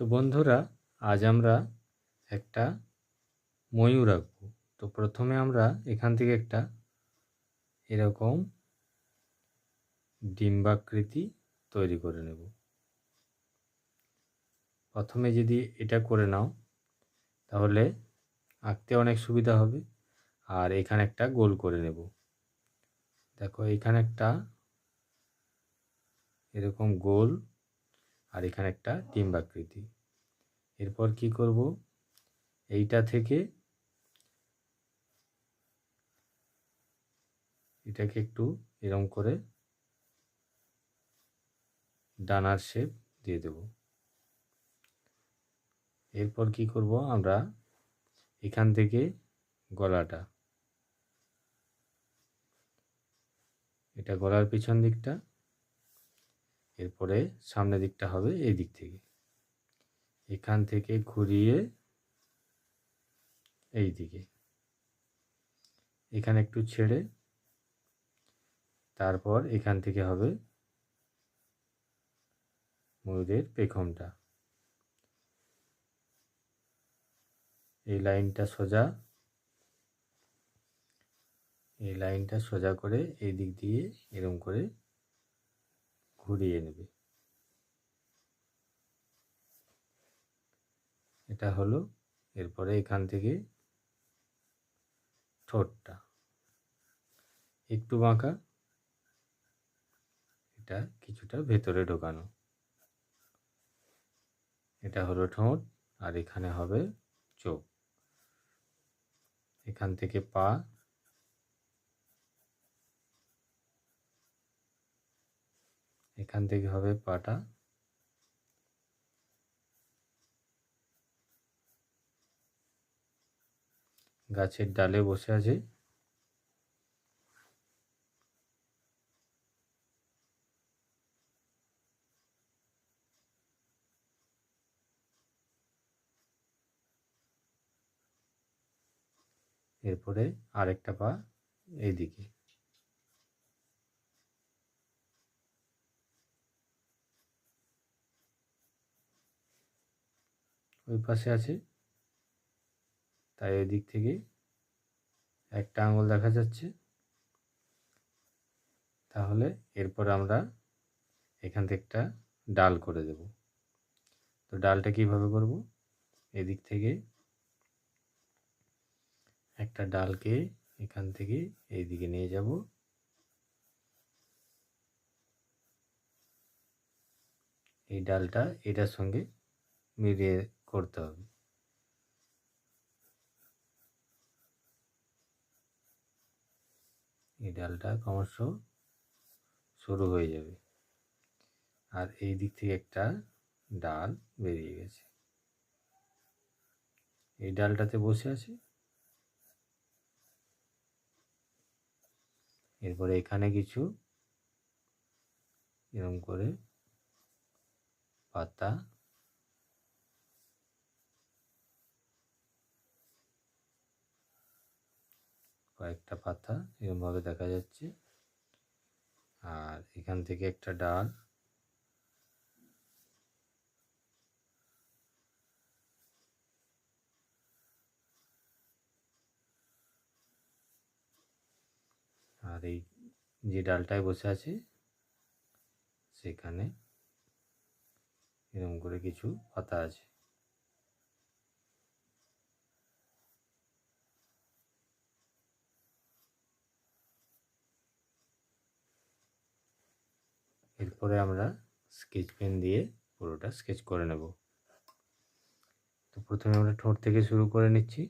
তো বন্ধুরা, আজ আমরা একটা ময়ূর আঁকবো। তো প্রথমে আমরা এখান থেকে একটা এরকম ডিম্বাকৃতি তৈরি করে নেব। প্রথমে যদি এটা করে নাও, তাহলে আঁকতে অনেক সুবিধা হবে। আর এখানে একটা গোল করে নেব। দেখো, এখানে একটা এরকম গোল আর এখানে একটা ডিম্বাকৃতি এরপর কি করব? এইটা থেকে এটাকে একটু এরম করে ডানার শেপ দিয়ে দেব। এরপর কি করব আমরা? এখান থেকে গলাটা। এটা গলার পিছন দিকটা। এরপরে সামনের দিকটা হবে এই দিক থেকে। এখান থেকে ঘুরিয়ে এই দিকে। এখানে একটু ছেড়ে তারপর এখান থেকে হবে ময়ূরের পেখমটা। এই লাইনটা সোজা, এই লাইনটা সোজা করে এই দিক দিয়ে এরম করে ঘুরিয়ে নেবে। এটা হলো এরপরে এখান থেকে ঠোঁটটা। একটু বাঁকা। এটা কিছুটা ভেতরে ঢোকানো। এটা হলো ঠোঁট আর এখানে হবে চোখ। এখান থেকে পা এখান থেকে হবে পাটা। গাছের ডালে বসে আছে। এরপরে আরেকটা পা এইদিকে। ওই পাশে আছে। তাই ওই দিক থেকে একটা আঙুল দেখা যাচ্ছে। তাহলে এরপর আমরা এখান থেকে একটা ডাল করে দেব। তো ডালটা কীভাবে করব? এদিক থেকে একটা ডালকে এখান থেকে এই দিকে নিয়ে যাব। এই ডালটা এটার সঙ্গে মিলিয়ে করতে হবে। এই ডালটা ক্রমশ শুরু হয়ে যাবে। আর এই দিক থেকে একটা ডাল বেরিয়ে গেছে। এই ডালটাতে বসে আছে। এরপরে এখানে কিছু এরকম করে পাতা কয়েকটা পাতা এরকমভাবে দেখা যাচ্ছে। আর এখান থেকে একটা ডাল। আর এই যে ডালটায় বসে আছে, সেখানে এরকম করে কিছু পাতা আছে। এরপরে আমরা স্কেচ পেন দিয়ে পুরোটা স্কেচ করে নেব। তো প্রথমে আমরা ঠোঁট থেকে শুরু করে নিচ্ছি।